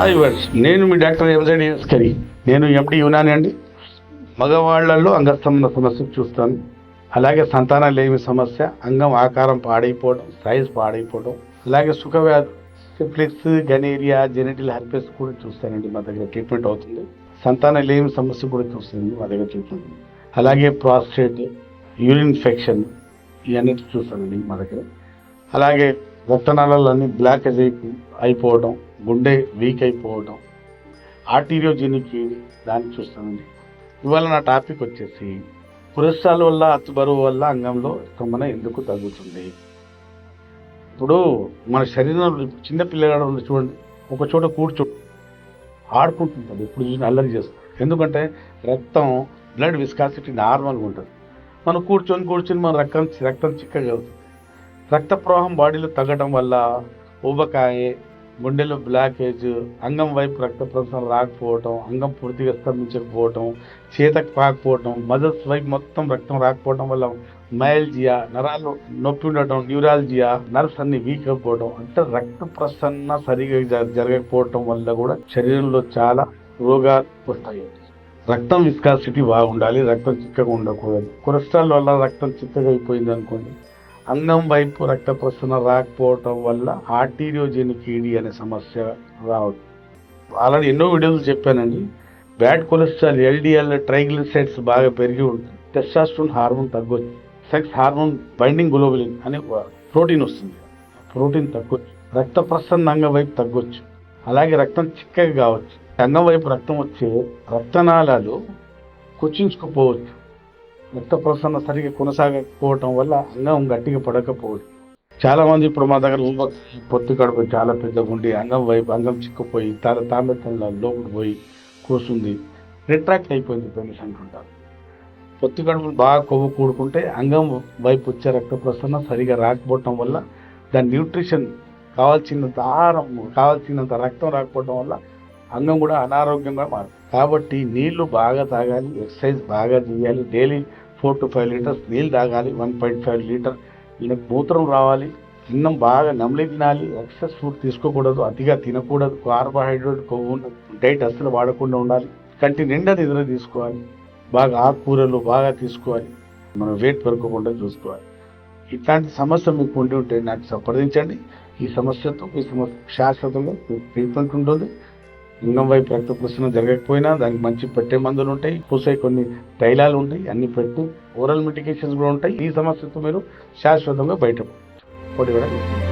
Hi verse నేను మీ doctor MZ ఎస్కరి నేను ఎండి యునాని అండి. మగవాళ్ళలో అంగస్తంభన సమస్య చూస్తాను. అలాగే సంతాన లేమి సమస్య అంగం ఆకారం పాడైపోవడం సైజ్ పాడైపోవడం అలాగే సుఖవ్యాధి సిఫ్లిక్స్ గనేరియా జెనెటిల్ హెర్పెస్ కూడా చూస్తానండి మా దగ్గర ట్రీట్మెంట్ అవుతుంది. సంతాన లేమి సమస్య కూడా చూస్తుంది మా దగ్గర ట్రీట్మెంట్ అలాగే ప్రాస్టేట్ యూరిన్ ఇన్ఫెక్షన్ ఇవన్నీ చూస్తానండి మా దగ్గర. అలాగే రక్తనాళాలన్నీ బ్లాక్ అయిపోవడం గుండె వీక్ అయిపోవడం. ఆర్టీరియోజెనిక్ దాన్ని చూస్తానండి. ఇవాళ నా టాపిక్ వచ్చేసి కొలెస్ట్రాల్ వల్ల అతి బరువు వల్ల అంగంలో స్తంభన ఎందుకు తగ్గుతుంది? ఇప్పుడు మన శరీరంలో చిన్న పిల్లగాడు చూడండి ఒక చోట కూర్చో ఆడుకుంటుంటుంది ఇప్పుడు చూసి అల్లరి చేస్తుంది ఎందుకంటే రక్తం బ్లడ్ విస్కాసిటీ నార్మల్గా ఉంటుంది. మనం కూర్చొని కూర్చొని మన రక్తం రక్తం చిక్కగా అవుతుంది. రక్త ప్రవాహం బాడీలో తగ్గడం వల్ల ఊబకాయ గుండెలో బ్లాకేజ్ అంగం వైపు రక్త ప్రసరణ రాకపోవటం అంగం పూర్తిగా స్తంభించకపోవటం చేతకు రాకపోవటం మదర్స్ వైపు మొత్తం రక్తం రాకపోవడం వల్ల మైల్జియా నరాలు నొప్పి ఉండటం న్యూరాలజియా నర్వ్స్ అన్ని వీక్ అయిపోవడం అంటే రక్త ప్రసరణ సరిగా జరగకపోవటం వల్ల కూడా శరీరంలో చాలా రోగాలు వస్తాయి. రక్తం విస్కాసిటీ బాగుండాలి రక్తం చిక్కగా ఉండకూడదు. కొలెస్ట్రాల్ వల్ల రక్తం చిక్కగా అయిపోయింది అనుకోండి అంగం వైపు రక్త ప్రసరణ రాకపోవటం వల్ల ఆర్టీరియోజెనిక్ ఈడీ అనే సమస్య రావచ్చు ఆల్రెడీ ఎన్నో వీడియోలు చెప్పానండి. బ్యాడ్ కొలెస్ట్రాల్ ఎల్డిఎల్ ట్రైగ్లిసైడ్స్ బాగా పెరిగి ఉంటుంది టెస్టాస్ట్రోన్ హార్మోన్ తగ్గొచ్చు. సెక్స్ హార్మోన్ బైండింగ్ గ్లోబులిన్ అనే ప్రోటీన్ వస్తుంది. ప్రోటీన్ తగ్గొచ్చు. రక్త ప్రసరణ అంగం వైపు తగ్గొచ్చు. అలాగే రక్తం చిక్కగా కావచ్చు. అంగం వైపు రక్తం వచ్చే రక్తనాళాలు కుచించుకుపోవచ్చు రక్త ప్రసరణ సరిగా కొనసాగకపోవటం వల్ల అంగం గట్టిగా పడకపోవచ్చు చాలా మంది ఇప్పుడు మా దగ్గర పొత్తు పొత్తి కడుపు చాలా పెద్దగా ఉండి అంగం వైపు అంగం చిక్కుపోయి తల తామెత్తంలో లోపలికి పోయి కూర్చుంది రిట్రాక్ట్ అయిపోయింది పెనిస్ అంటుంటారు. పొత్తి కడుపులు బాగా కొవ్వు కూడుకుంటే అంగం వైపు వచ్చే రక్త ప్రసరణ సరిగా రాకపోవటం వల్ల దాని న్యూట్రిషన్ కావాల్సినంత ఆహారం కావాల్సినంత రక్తం రాకపోవడం వల్ల అంగం కూడా అనారోగ్యంగా మారుతుంది. కాబట్టి నీళ్ళు బాగా తాగాలి ఎక్సర్సైజ్ బాగా చేయాలి daily four to five litres నీళ్ళు తాగాలి వన్ పాయింట్ ఫైవ్ లీటర్ ఈయనకు మూత్రం రావాలి తిన్నం బాగా నమిలి తినాలి ఎక్సెస్ ఫుడ్ తీసుకోకూడదు అతిగా తినకూడదు కార్బోహైడ్రేట్ కొవ్వు డైట్ అస్సలు వాడకుండా ఉండాలి కంటి నిండా నిద్ర తీసుకోవాలి బాగా ఆకుకూరలు బాగా తీసుకోవాలి మనం వెయిట్ పెరగకుండా చూసుకోవాలి. ఇట్లాంటి సమస్య మీకు ఉండి ఉంటే నాకు సంప్రదించండి. ఈ సమస్యతో ఈ సమస్య శాశ్వతంగా ట్రీట్మెంట్ ఉంటుంది. లింగం వైపు రక్త ప్రసరణ జరగకపోయినా దానికి మంచి పెట్టే మందులు ఉంటాయి. పూసే కొన్ని తైలాలు ఉంటాయి. అన్ని పెట్టి. ఓరల్ మెడికేషన్స్ కూడా ఉంటాయి. ఈ సమస్యతో మీరు శాశ్వతంగా బయటపడవచ్చు